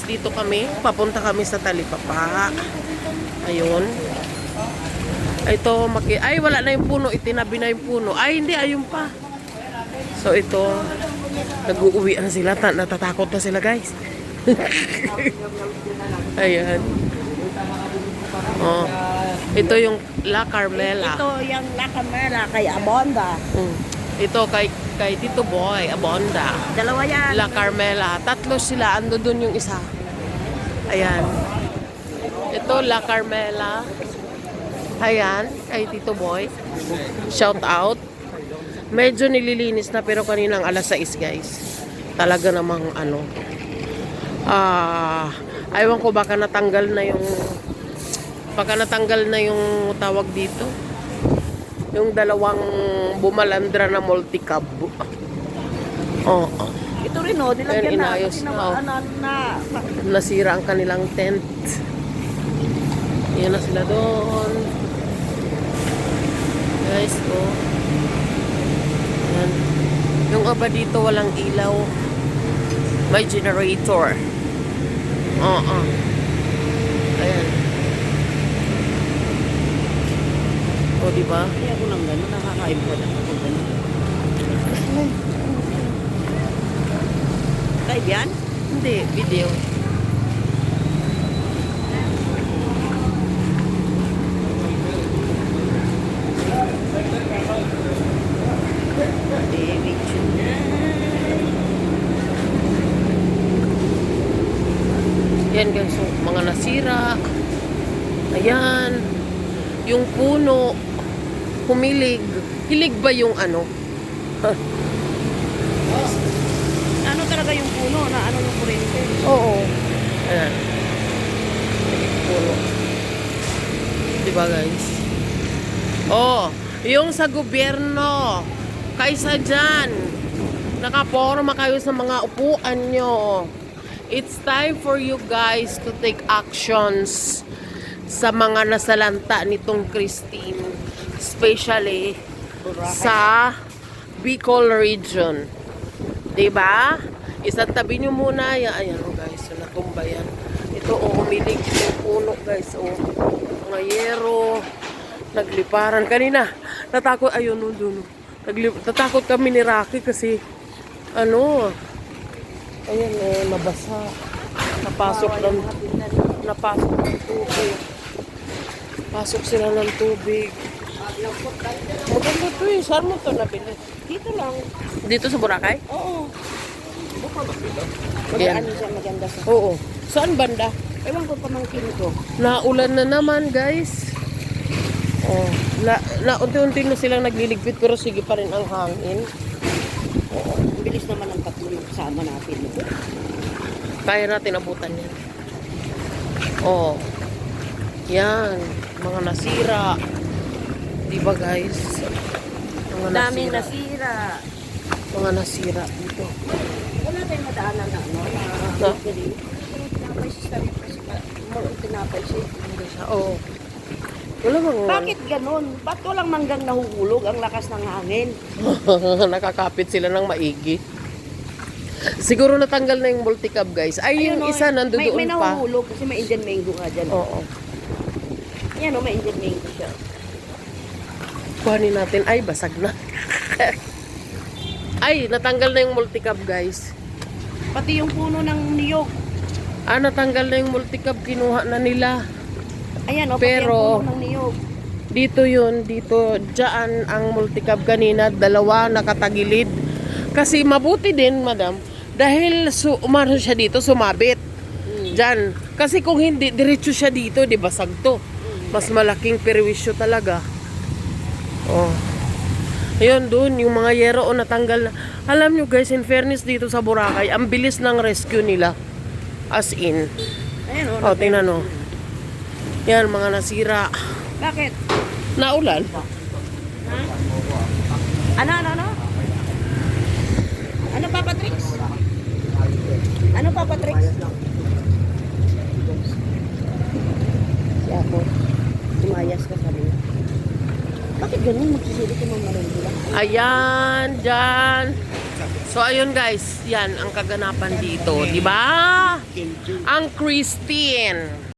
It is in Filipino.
guys, dito kami. Papunta kami sa Talipapa. Ayun. Ito, maki ay wala na yung puno. Itinabi na yung puno. Ay, hindi, ayun pa. So, ito, nag-uuwi na sila. Ta- natatakot na sila, guys. Ayan. Oh. Ito yung La Carmela. Ito yung La Camela kay Abonda. Mm. Ito kay kay Tito Boy, Abonda. Dalawa yan. La Carmela. Tatlo sila. Ando dun yung isa. Ayan. Ito, La Carmela. Ayan, kay Tito Boy. Shout out. Medyo nililinis na pero kaninang alas 6 guys. Talaga namang ano. Ah, aywan ko baka natanggal na yung baka natanggal na yung tawag dito. Yung dalawang bumalandra na multicab. Oo. Oh, Ito rin oh, nilagyan na. inayos na, na, oh. ano, na, na, nasira ang kanilang tent. Yan na sila doon. Guys, oh. Yan. Yung iba dito walang ilaw. May generator. Oo. Ayan. O, di ba? Kaya ako nang gano'n, nakakain ko na ako gano'n. Live yan? Hindi, video. Yan guys, so, mga nasira. Ayan. Yung puno, humilig. Hilig ba yung ano? Ano talaga yung puno na ano yung kurente? Oo. Ayan. Puno. Diba guys? Oh, yung sa gobyerno. Kaysa dyan, nakaporma kayo sa mga upuan nyo. It's time for you guys to take actions sa mga nasalanta nitong Christine. Especially sa Bicol region. 'Di ba? Isatabi nyo muna. Yan, ayan oh guys, so natumba yan. Ito oh, umilig yung puno guys. Oh, mga yero. Nagliparan. Kanina, natakot, ayun, doon. Nagli- natakot kami ni Rocky kasi, ano, ayan eh, nabasa. Napasok ng, napasok ng tubig. Pasok sila ng tubig. Maganda to eh. Saan mo to nabili? Dito lang. Dito sa Boracay? Oo. Maganda siya, maganda siya. Oo. Saan banda? Ewan ko pamangkin ko. Naulan na naman, guys. Oh, na, na unti-unti na silang nagliligpit pero sige pa rin ang hangin. Ang bilis naman ang tatlo ng kasama natin. Kaya natin abutan yan. Oh. Yan. Mga nasira. Di ba, guys? Mga Daming nasira. nasira. Mga nasira dito. Wala tayong madaanan na ano, na. Tinapay si Sabi More tinapay siya. Hindi siya. Oo. Wala bang Bakit ganun? Ba't walang manggang nahuhulog ang lakas ng hangin? Nakakapit sila ng maigi. Siguro natanggal na yung multicab guys. Ay, yung Ayun, oh, isa nandoon may, may pa. nahuhulog kasi may Indian mango nga dyan. Oo. Yan o, may Indian mango siya. Kuhanin natin. Ay, basag na. Ay, natanggal na yung multicab guys. Pati yung puno ng niyog. Ah, natanggal na yung multicab. Kinuha na nila. Ayan o, pati Pero- yung puno ng niyog. Dito yun, dito, dyan ang multicab kanina, dalawa nakatagilid. Kasi mabuti din, madam, dahil su umano siya dito, sumabit. Dyan. Kasi kung hindi, diretso siya dito, di ba, sagto. Mas malaking perwisyo talaga. Oh. Ayun, dun, yung mga yero o natanggal na. Alam nyo guys, in fairness dito sa Boracay, ang bilis ng rescue nila. As in. Ayan o. Oh, tingnan o. Yan, mga nasira. Bakit? Naulan. Ano, ano, ano? Ano, Papa Trix? Ano, Papa Trix? Si ako. Tumayas ka sabi niya. Bakit ganun? Magsisilip yung mga maraming lang. Ayan, dyan. So ayun guys, yan ang kaganapan dito, di ba? Ang Christine.